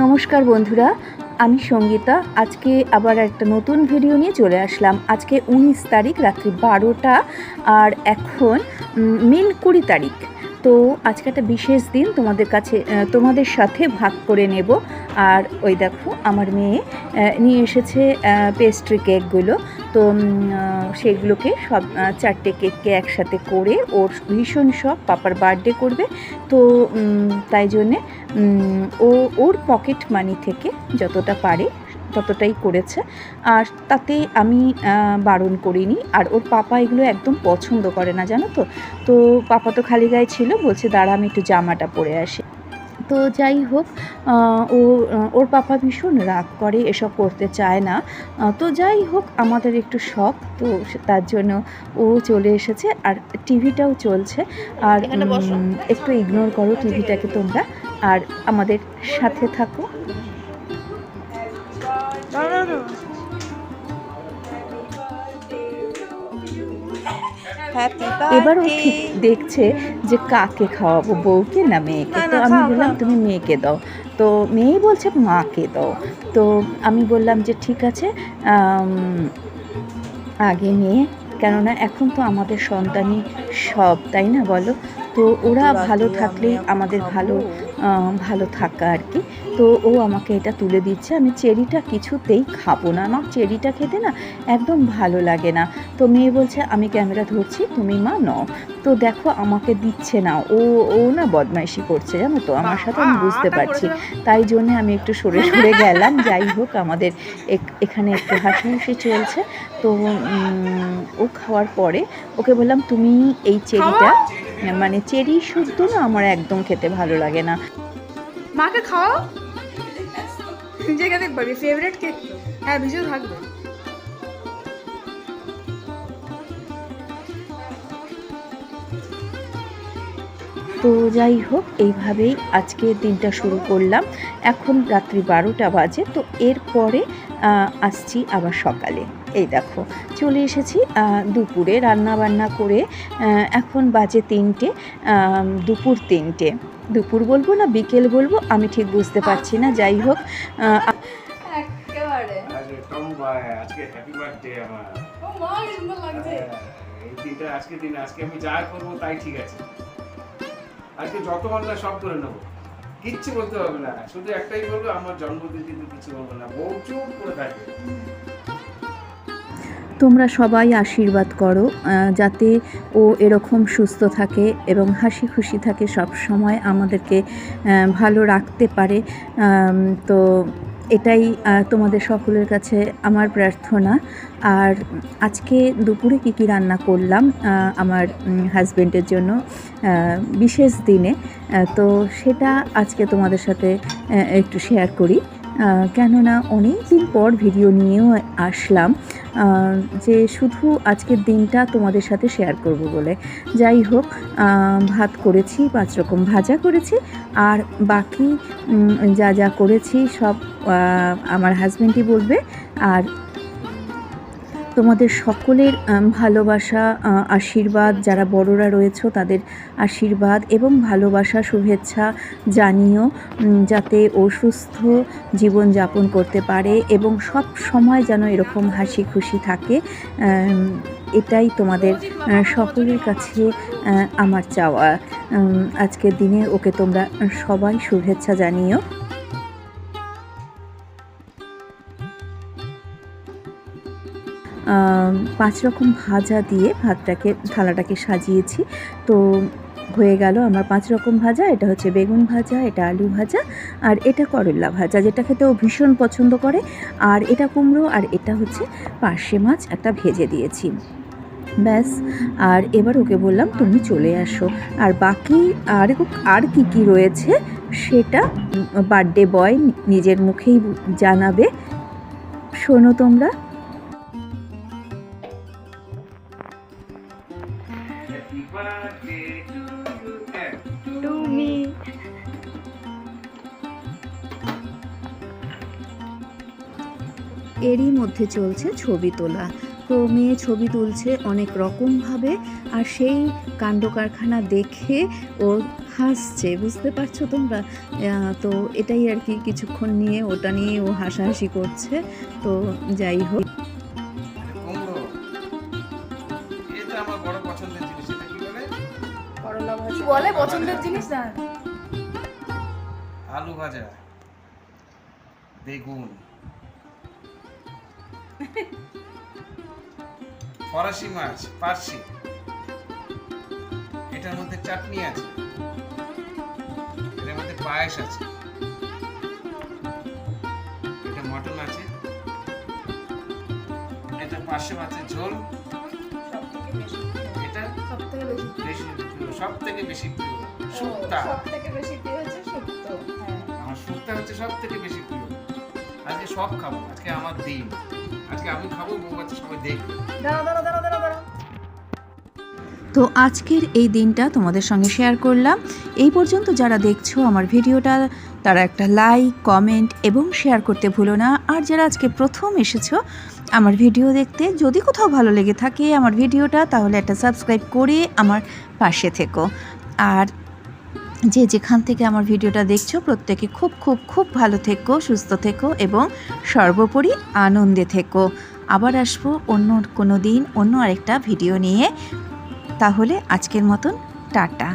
নমস্কার বন্ধুরা, আমি সঙ্গীতা। আজকে আবার একটা নতুন ভিডিও নিয়ে চলে আসলাম। আজকে উনিশ তারিখ, রাত্রি বারোটা, আর এখন মেন কুড়ি তারিখ। তো আজকে একটা বিশেষ দিন তোমাদের কাছে তোমাদের সাথে ভাগ করে নেব। আর ওই দেখো, আমার মেয়ে নিয়ে এসেছে পেস্ট্রি কেকগুলো তো সেগুলোকে সব চারটে কেককে একসাথে করে ওর ভীষণ শখ, পাপার বার্থডে করবে। তো তাই জন্যে ও, ওর পকেট মানি থেকে যতটা পারে ততটাই করেছে। আর তাতে আমি বারণ করিনি। আর ওর পাপা এগুলো একদম পছন্দ করে না জানো তো? তো পাপা তো খালি গায়ে ছিল বলছে দাঁড়া আমি একটু জামাটা পরে আসি। তো যাই হোক ও ওর পাপা ভীষণ রাগ করে এসব করতে চায় না। তো যাই হোক আমাদের একটু শখ তো তার জন্য ও চলে এসেছে। আর টিভিটাও চলছে। আর একটু ইগনোর করো টিভিটাকে তোমরা। আর আমাদের সাথে থাকো। হ্যাপি এবার ও ঠিক দেখছে যে কাকে খাওয়াবো বউকে না মেয়েকে? তো আমি বললাম তুমি মেয়েকে দাও। তো মেয়ে বলছে মাকে দাও। তো আমি বললাম যে ঠিক আছে আগে মেয়ে কেননা এখন তো আমাদের সন্তানই সব তাই না বলো? তো ওরা ভালো থাকলেই আমাদের ভালো ভালো থাকা আর কি। তো ও আমাকে এটা তুলে দিচ্ছে আমি চেরিটা কিছুতেই খাব না। আমার চেরিটা খেতে না একদম ভালো লাগে না। তো মেয়ে বলছে আমি ক্যামেরা ধরছি তুমি মা নও। তো দেখো আমাকে দিচ্ছে না। ও ও না বদমাইশি করছে জানো তো? আমার সাথে আমি বুঝতে পারছি। তাই জন্য আমি একটু সরে সরে গেলাম। যাই হোক আমাদের এক- এখানে একটু হাসাহাসি চলছে। তো ও খাওয়ার পরে ওকে বললাম তুমি এই চেরিটা মানে চেরি শুদ্ধ না আমার একদম খেতে ভালো লাগে না। মাকে খাওয়াও? যেখানে দেখবি ফেভারিট কেক হ্যাঁ ভিজেও থাকবে। তো যাই হোক এইভাবেই আজকে দিনটা শুরু করলাম। এখন রাত্রি বারোটা বাজে তো এরপরে আহ, আসছি আবার সকালে। এই দেখো চলে এসেছি দুপুরে রান্না বান্না করে এখন বাজে তিনটে দুপুর তিনটে। দুপুর বলব না বিকেল বলব আমি ঠিক বুঝতে পারছি না যাই হোক আজকে টম্বাই আজকে হ্যাপি বার্থডে আমার। ও মা কি সুন্দর লাগছে এই দিনটা আজকে দিন আজকে আমি যা করব তাই ঠিক আছে। আজকে যত না সব করে নেব। কিচ্ছু বলতে হবে না শুধু একটাই বলব আমার জন্মদিন কিন্তু কিছু বলব না বউ চুপ করে থাকবে। তোমরা সবাই আশীর্বাদ করো যাতে ও এরকম সুস্থ থাকে এবং হাসি খুশি থাকে সব সময় আমাদেরকে ভালো রাখতে পারে। তো এটাই তোমাদের সকলের কাছে আমার প্রার্থনা। আর আজকে দুপুরে কী কী রান্না করলাম আমার হাজব্যান্ডের জন্য বিশেষ দিনে তো সেটা আজকে তোমাদের সাথে একটু শেয়ার করি। কেননা অনেক দিন পর ভিডিও নিয়েও আসলাম। যে শুধু আজকের দিনটা তোমাদের সাথে শেয়ার করব বলে। যাই হোক ভাত করেছি, পাঁচ রকম ভাজা করেছি, আর বাকি যা যা করেছি সব আমার হাজব্যান্ডই বলবে, আর তোমাদের সকলের ভালোবাসা আশীর্বাদ। যারা বড়রা রয়েছে, তাদের আশীর্বাদ এবং ভালোবাসা, শুভেচ্ছা জানিও যাতে ও সুস্থ জীবনযাপন করতে পারে এবং সব সময় যেন এরকম হাসি খুশি থাকে। এটাই তোমাদের সকলের কাছে আমার চাওয়া। আজকের দিনে ওকে তোমরা সবাই শুভেচ্ছা জানিও। পাঁচ রকম ভাজা দিয়ে ভাতটাকে, থালাটাকে সাজিয়েছি। তো হয়ে গেল আমার পাঁচ রকম ভাজা, এটা হচ্ছে বেগুন ভাজা, এটা আলু ভাজা, আর এটা করল্লা ভাজা, যেটা খেতে ও ভীষণ পছন্দ করে। আর এটা কুমড়ো, আর এটা হচ্ছে পার্শে মাছ, একটা ভেজে দিয়েছি। ব্যাস, আর এবার ওকে বললাম, তুমি চলে আসো। আর বাকি আর আর কি কি রয়েছে, সেটা বার্থডে বয় নিজের মুখেই জানাবে। শোনো তোমরা। তুমি। এরই মধ্যে চলছে ছবি তোলা। তো মেয়ে ছবি তুলছে অনেক রকমভাবে আর সেই কাণ্ড কারখানা দেখে ওর হাসছে, বুঝতে পারছ তোমরা? তো এটাই আর কি কিছুক্ষণ নিয়ে ওটা নিয়ে ও হাসাহাসি করছে। তো যাই হোক। বলে পছন্দের জিনিস না। আলু ভাজা বেগুন ফরাসি মাছ পার্সি এটার মধ্যে চাটনি আছে। এটার মধ্যে পায়েস আছে। এটা মটন আছে। এটা পার্শ্ব মাছের ঝোল। এটা সব থেকে বেশি বেশি। সব থেকে বেশি প্রিয়? শুক্তা সব থেকে বেশি প্রিয় হচ্ছে শুক্তো আমার শুক্তা হচ্ছে সব থেকে বেশি প্রিয়। আজকে সব খাব আজকে আমার দিন। আজকে আমি খাব বউ বাচ্চা সবাই দেখবে। দাঁড়া দাঁড়া দাঁড়া দাঁড়া দাঁড়া তো আজকের এই দিনটা তোমাদের সঙ্গে শেয়ার করলাম। এই পর্যন্ত যারা দেখছ আমার ভিডিওটা, তারা একটা লাইক কমেন্ট এবং শেয়ার করতে ভুলো না। আর যারা আজকে প্রথম এসেছ আমার ভিডিও দেখতে, যদি কোথাও ভালো লেগে থাকে আমার ভিডিওটা, তাহলে একটা সাবস্ক্রাইব করে আমার পাশে থেকো। আর যে যেখান থেকে আমার ভিডিওটা দেখছ, প্রত্যেকে খুব খুব খুব ভালো থেকো, সুস্থ থেকো এবং সর্বোপরি আনন্দে থেকো। আবার আসব অন্য কোনো দিন অন্য আরেকটা ভিডিও নিয়ে। তাহলে আজকের মতন টাটা।